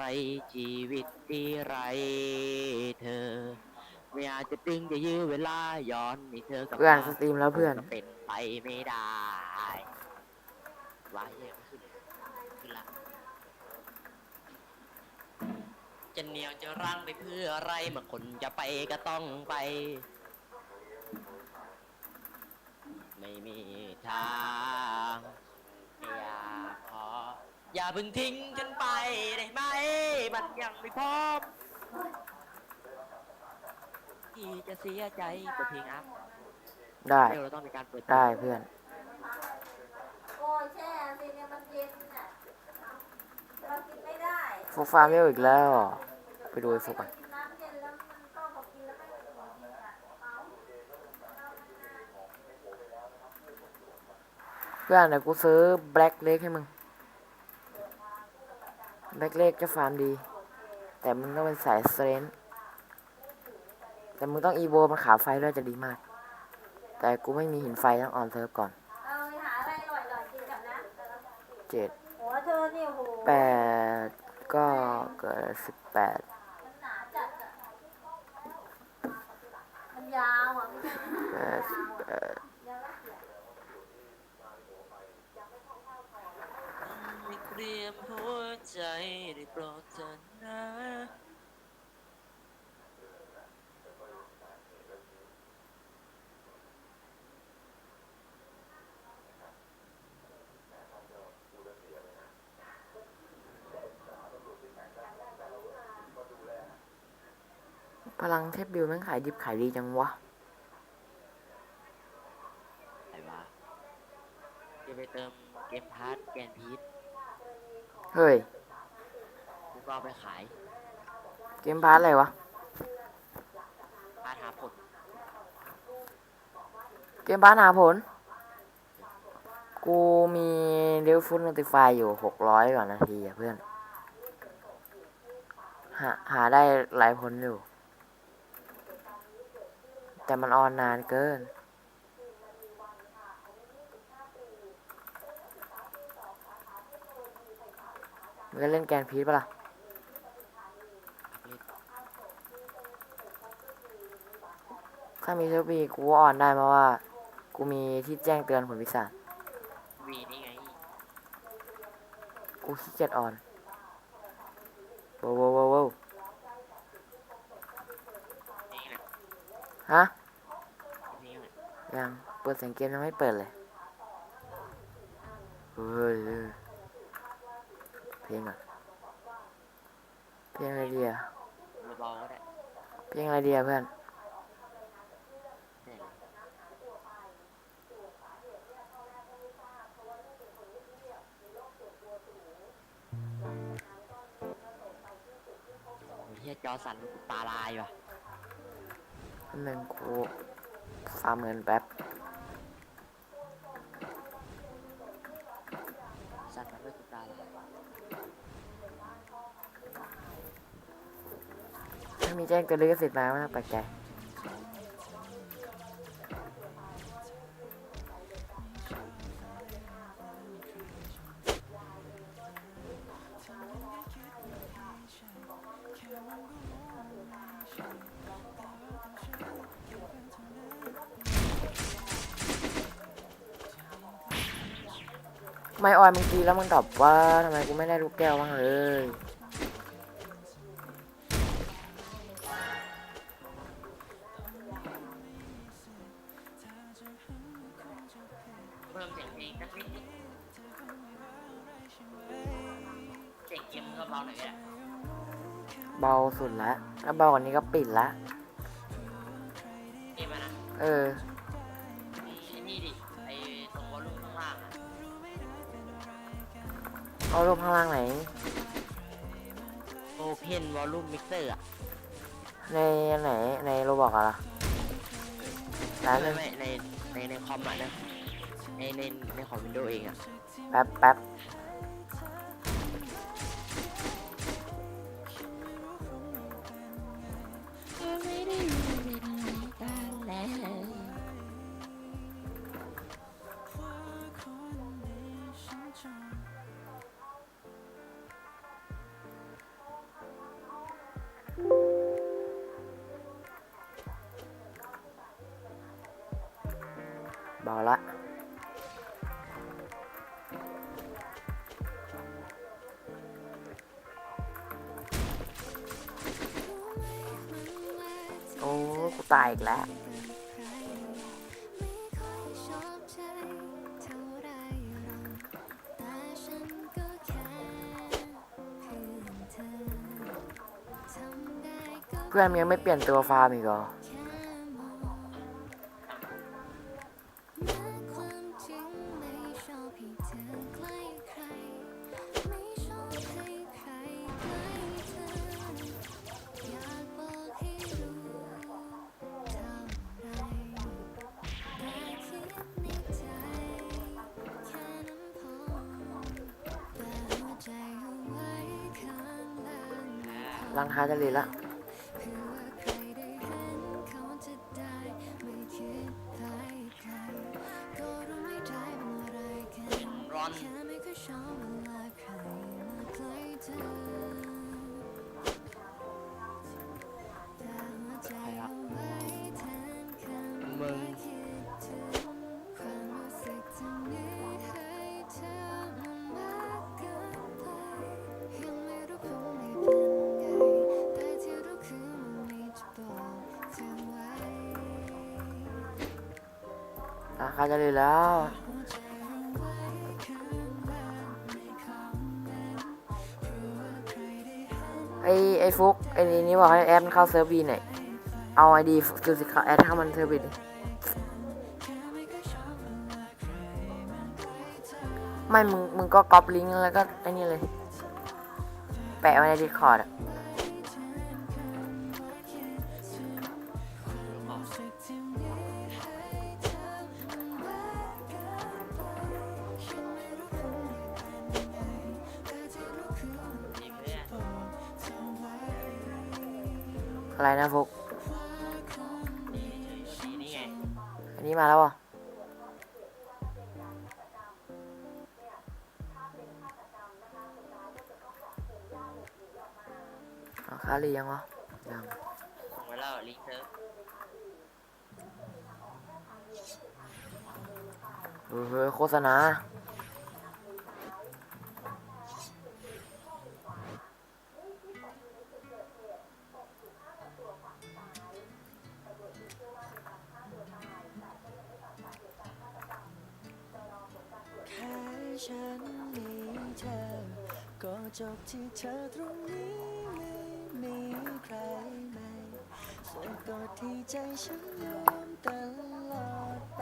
ไรชีวิตที่ไรเธอไม่อาจจะดึงจะยื้อเวลาย้อนให้เธอกลับเพื่อนมาสตรีมแล้วเพื่อน ก็เป็นไปไม่ได้ว้ายยังไม่ขึ้นขึ้นละจะเหนียวจะรั้งไปเพื่ออะไรเมื่อคนจะไปก็ต้องไป ไม่มีทางอย่าขอ อย่าเพิ่งทิ้งฉันไปได้ไหม มันยังไม่พร้อมที่จะเสียใจก็เพียงอัพได้เดี๋ยวเราต้องมีการเปิดได้เพื่อน โอ้ยแช่สิเนี่ยมันเย็นน่ะเรากินไม่ได้ฟุกฟาร์มเวลอีกแล้วเหรอไปดูไอ้ฟุกก่อนกินน้ำเย็นแล้วมันก็พอกินแล้วไม่ถึงจริงๆอะเอาเพื่อนเดี๋ยวกูซื้อแบล็กเล็กให้มึง แบล็กเล็กจะฟาร์มดี แต่มึงต้องเป็นสายเซรนแต่มึงต้องอีโวมันขาไฟด้วยจะดีมาก แต่กูไม่มีหินไฟต้องออนเซิร์ฟก่อนเอาไปหาอะไรอร่อยๆกินกันนะเจ็ดหัวเธอเนี่ยโหแปดก็เกิดสิบแปด มันหนาจัดอะมันยาวอะไม่ใช่ แปดสิบแปด ยาวละเอียด ไม่เตรียมหัวใจได้โปรดเถอะ นะพลังเทพบิวแม่งขายดิบขายดีจังวะไหนวะจะไปเติมเกมพาร์ทแกนพีทเฮ้ย กูก็เอาไปขายเกมพาร์ทอะไรวะ พาร์ทหาผลเกมพาร์ทหาผล กูมีเดลฟุตโนติฟายอยู่หกร้อยกว่านาทีอะเพื่อน หาหาได้หลายผลอยู่ แต่มันออนนานเกินมึงก็เล่นแกนพีทปะล่ะามีเซอร์บีกูก็ออนได้เพราะว่า กูมีที่แจ้งเตือนผลพิศาจวีนี่ไงกูขี้เกียจออนว้าวว้าวว้าวว้าวนี่แหละฮะนี่แหละยังเปิดเสียงเกมยังไม่เปิดเลยเฮ้ยเฮ้ยเพลงอะเพลงอะไรดีอะเบาๆก็ได้เพลงอะไรดีอะเพื่อนนี่ ฮียจอสั่นลูกตาลายว่ะหนึ่งกูฟาร์มเงินแป๊บสั่นมันด้วยกูตาลายถ้ามีแจ้งเตือนลิขสิทธิ์มาไม่ต้องแปลกใจ ไม่ออยมึงตีแล้วมึงตอบว่าทำไมกูไม่ได้ลูกแก้วบ้างเลยเพิ่มเสียงเพลงสักนิดนึงเสียงเกมก็เบาหน่อยก็ได้เบาสุดละถ้าเบากว่านี้ก็ปิดละเกมอะนะ เออ เอารูปข้างล่างไหน Open Volume Mixer อะในไหนในโรบอกอะล่ะร้านหนึไม่งไม่ในในในคอมอะนะในในในของ Windows เองอะแป๊บแป๊บ เบาละโอ้กูตายอีกแล้วเพื่อนยังไม่เปลี่ยนตัวฟาร์มอีกเหรอ ร้านค้าานค้าจะรีแล้ว ไอไอฟุกไอนี่นี่บอกให้แอดเข้าเซิร์ฟบีหน่อยเอาไอดีดูสิเขาแอดเข้ามันเซิร์ฟบีดิไม่ มึง มึงก็ก๊อปลิงก์แล้วก็ไอ้นี่เลย แปะไว้ในดิสคอร์ดอะ เอาค่ารียังวะยังส่งไปแล้วลิงก์เซิร์ฟเออเฮ้ยโฆษณาแค่ฉันมีเธอ ก็จบที่เธอตรงนี้ สะกดที่ใจฉันยอมตลอดไป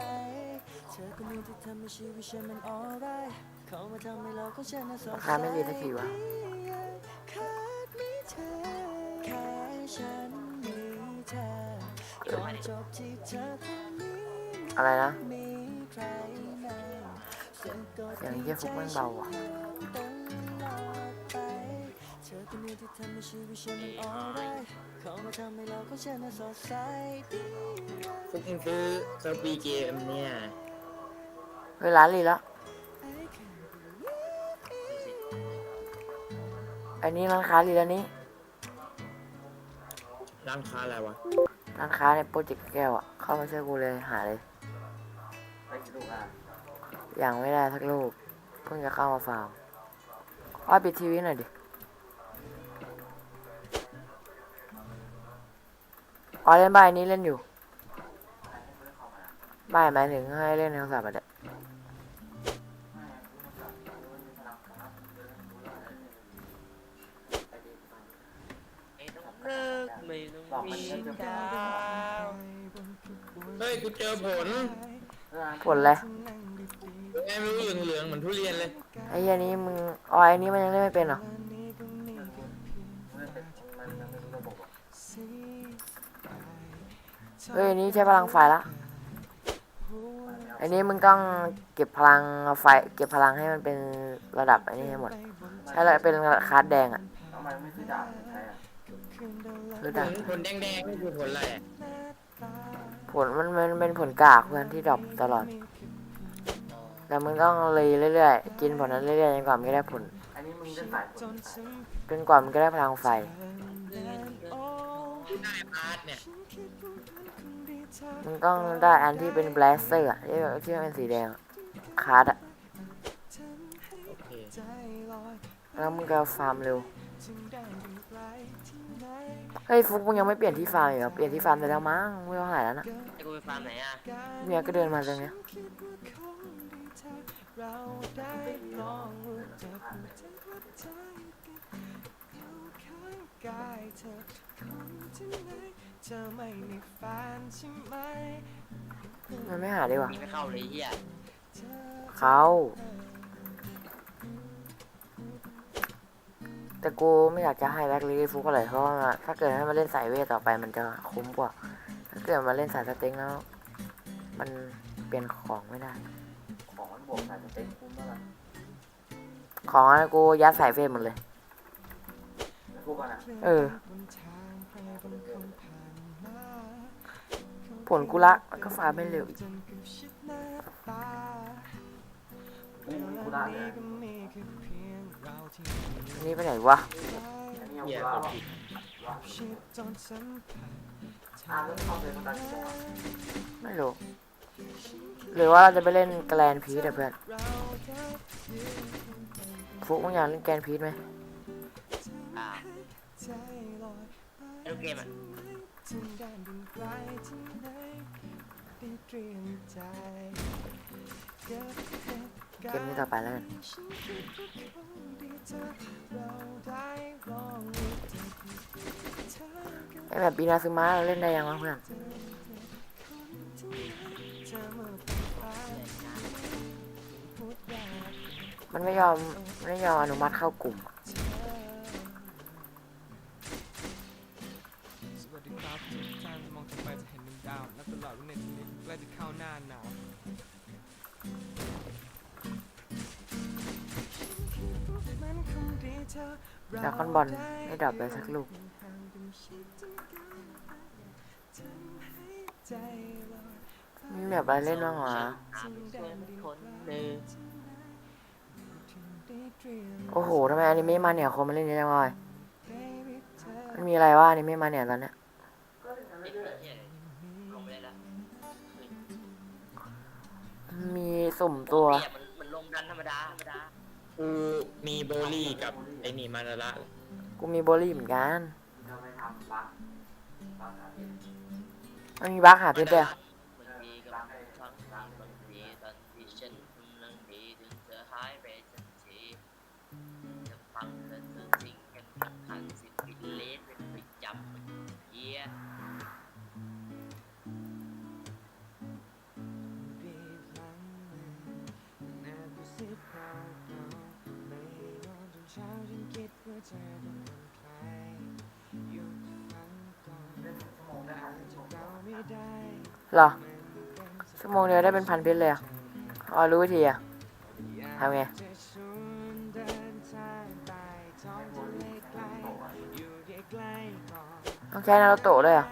เธอคนนี้ที่ทำให้ชีวิตฉันมัน alright เขามาทำให้เราของฉันน่ะสดราใสคาไม่ดีสักทีวะขาดไม่เธอแค่ฉันมีเธอก็จบที่เธอตรงนี้อะไรนะมีใครไหมสะกดเสียงเยี่ยฟุกแม่งเบาอะเธอ คนนี้ที่ทำให้ชีวิตฉันมัน alright เขามาทำให้เราของฉันน่ะสดใสดีฟุกมึงซื้อเซิร์ฟวีเกมเนี่ยเฮ้ยร้านรีแล้วอันนี้ร้านค้ารีแล้วนี้ร้านค้าอะไรวะร้านค้าในโปรเจกต์แก้วอะ เข้ามาช่วยกูเลยหาเลยอย่างไม่ได้สักลูก เพิ่งจะเข้ามาฟาร์มอ้อยปิดทีวีหน่อยดิ อ้อยเล่นบ้านนี้เล่นอยู่บ้านหมายถึงให้เล่นในโทรศัพท์อะเด็ไม่ต้องเลิกไม่ต้องมีดาวเฮ้ยกูเจอผลผลเลยไงไม่รู้เหลืองๆเหมือนทุเรียนเลยไอ้เหี้ยนี้มึงอ้อยอันนี้มันยังเล่นไม่เป็นเหรอ เฮ้ยอันนี้ใช้พลังไฟละอันนี้มึงต้องเก็บพลังไฟ เก็บพลังให้มันเป็นระดับอันนี้ให้หมดใช่แล้วเป็นคาร์ดแดงอะคือผดาลผลแดงๆนี่คือผลอะไรอะผลมันมันเป็นผลกากเพื่อนที่ดรอปตลอด แต่มึงต้องรีเรื่อยๆ กินผลนั้นเรื่อยๆจนกว่ามึงจะได้ผลจนฉันจนกว่ามึงจะได้พลังไฟโอ้ได้พาร์ทเนี่ย มึงต้องได้อันที่เป็น blaster อะที่แบบที่มันเป็นสีแดงอะคาร์ดอะโอเคแล้วมึงก็ฟาร์มเร็วเฮ้ยฟุกมึงยังไม่เปลี่ยนที่ฟาร์มอีกเหรอเปลี่ยนที่ฟาร์มไปแล้วมั้งไม่ต้องหายแล้วนะให้กูไปฟาร์มไหนอะเนี่ยก็เดินมาตรงเนี้ยเราได้ลองรู้จักหัวใจว่าใจกันอยู่ข้างกายเธอคนที่ไหนเธอไม่มีแฟนใช่ไหมมันไม่หาดีกว่านี่ไม่เข้าเลยเฮียเขาแต่กูไม่อยากจะให้แบ็คลีฟุกอะไรเพราะว่าถ้าเกิดให้มาเล่นสายเวทต่อไปมันจะคุ้มกว่า ถ้าเกิดมาเล่นสายสเต็งแล้ว มันเปลี่ยนของไม่ได้ ของมันบวกสายสเต็งคุ้มเท่าไหร่ของอันนั้นกูยัดสายเวทหมดเลยเออ ผลกูละแล้วก็ฟาร์มไม่เร็วอีกอันนี้ไปไหนวะเหี้ยกดผิดไม่รู้หรือว่าเราจะไปเล่นแกลนพีทอะเพื่อนฟุกมึงอยากเล่นแกลนพีทไหมอ่าลูกเกมอะ เกมนี้ต่อไปแล้วกันไอแบบปีนาซึมะเราเล่นได้ยังวะเพื่อนมันไม่ยอมไม่ยอมอนุมัติเข้ากลุ่มอะสวัสดีครับทุกท่านมองขึ้นไปจะเห็นดวงดาวนับตลอดว่าในที่ ล้จะเข้าหน้าหนาวดราก้อนบอลไม่ดรอปเลยสักลูกมีแบบอะไรเล่นบ้างวะหาเพื่อนคนหนึ่งโอ้โหทำไมอนิเมะมาเนี่ยคนมาเล่นเยอะจังเลยมันมีอะไรวะอนิเมะมาเนี่ยตอนเนี้ย มีสุ่มตัวเปียกมันมันลงดันธรรมดาธรรมดากูมีโบลี่กับไอ้นี่มานาระกูมีโบลี่เหมือนกันมันมีบั๊กหาเพชรด้วยอะบางทีก็บางครั้งบางทีตอนที่ฉันกำลังดีถึงเธอหายไปทันทีจะฟังเธอเธอสิ่ง หรอชั่วโมงเดียวได้เป็นพันเพชรเลยอะอ๋อรู้วิธีอะทำไงต้องใช้นาโตะด้วยอะ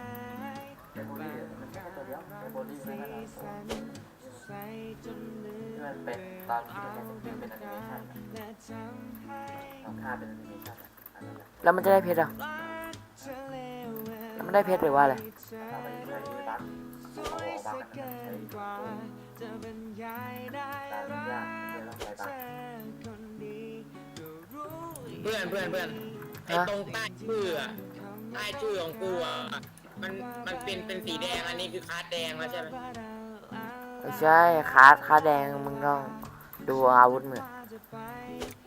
เป็นตอนที่เป็นแอนิเมชันต้องฆ่าเป็น แอนิเมชันแล้วมันจะได้เพชรเหรอะมันได้เพชรหรือว่าอะไรเพื่อนเพื่อนเพื่อนไอ้ฮะตรงใต้ชื่ออะใต้ชื่อของกูอะมันมันเป็นเป็นสีแดงอันนี้คือคาร์ดแดงแล้วใช่ไหมไม่ใช่คาร์ดคาร์ดแดงมึงต้องดูอาวุธมึงอะ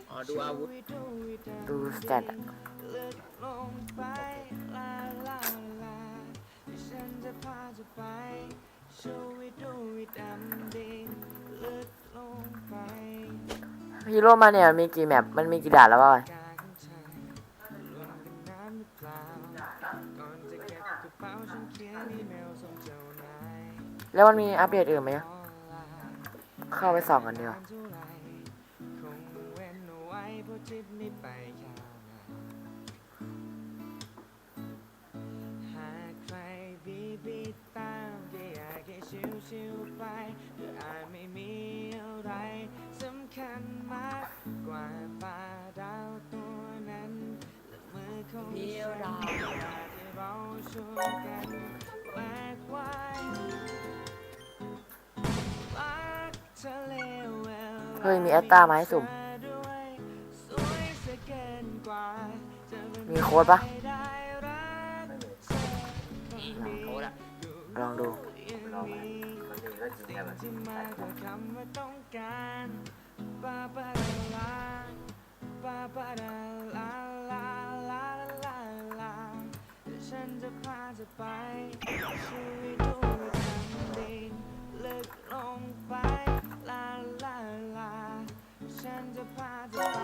อ๋อดูอาวุธดูสเตตอะ ฮีโร่มาเนี่ยมีกี่แมปมันมีกี่ด่านแล้ววะแล้วมันมีอัปเดตอื่นไหมอะเข้าไปส่องกันดีกว่า บีบีตามก็อยากให้ชิวๆไปเพื่ออาจไม่มีอะไรสำคัญมากกว่าปลาดาวตัวนั้นและมือของเดียวดาว ฉันอยากจะบเฮ้ยมีแอตตามาให้สุ่มมีโค้ดปะ ก็จริงแค่แบบใส่ฉันจะพาเธอไปช่วยดูทางดินลึกลงไปลาลาลาฉันจะพาเธอไป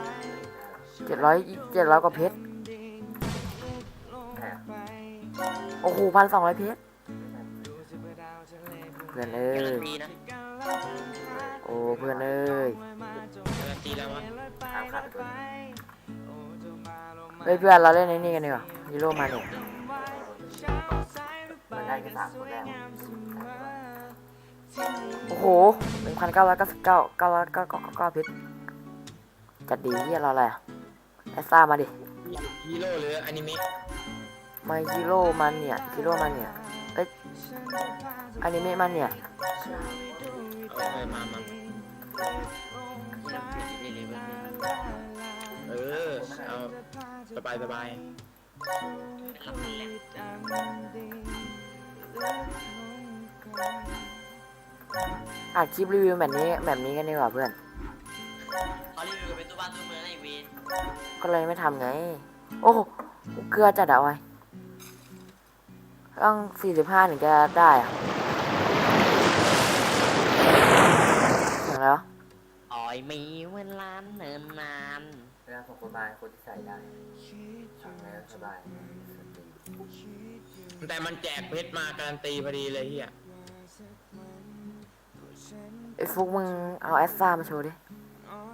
เจ็ดร้อยเจ็ดร้อยกว่าเพชรโอ้โหพันสองร้อยเพชรเพื่อนเอ้การัยนตีนะ โอ้เพื่อนเอ้ยการันตีแล้ววะตามขาดตัวเฮ้ยเพื่อนเราเล่นในนี่กันดีกว่าฮีโร่มาเนี่ยมันได้แค่สามคนแล้วโอ้โหหนึ่งพันเก้าร้อยเก้าสิบเก้าเก้าร้อยเก้าเก้าเก้าเพชรจัดดีเฮียเราอะไรอะแอสซ่ามาดิฮีโร่หรืออนิเมะมาฮีโร่มันเนี่ยฮีโร่มันเนี่ยเอ้ยอนิเมะมันเนี่ย เออมามายังเปลี่ยนได้ เออ เอาสบายสบายเป็นลำพันแหละอ่านคลิปรีวิวแบบนี้แบบนี้กันดีกว่าเพื่อน เขารีวิวกันเป็นตัวบ้านตัวเมืองไอ้เวนก็เลยไม่ทำไง โอ้โหเกลือจัดเอาไว้ต้องสี่สิบห้าถึงจะได้อะ อย่างแล้วอ๋อยมีเวลาเนินนานเวลาส่งคนมาคนที่ใส่ได้ทำไงก็สบายสติแต่มันแจกเพชรมาการันตีพอดีเลยเฮียไอ้ฟุกมึงเอาแอสซ่ามาโชว์ดิเ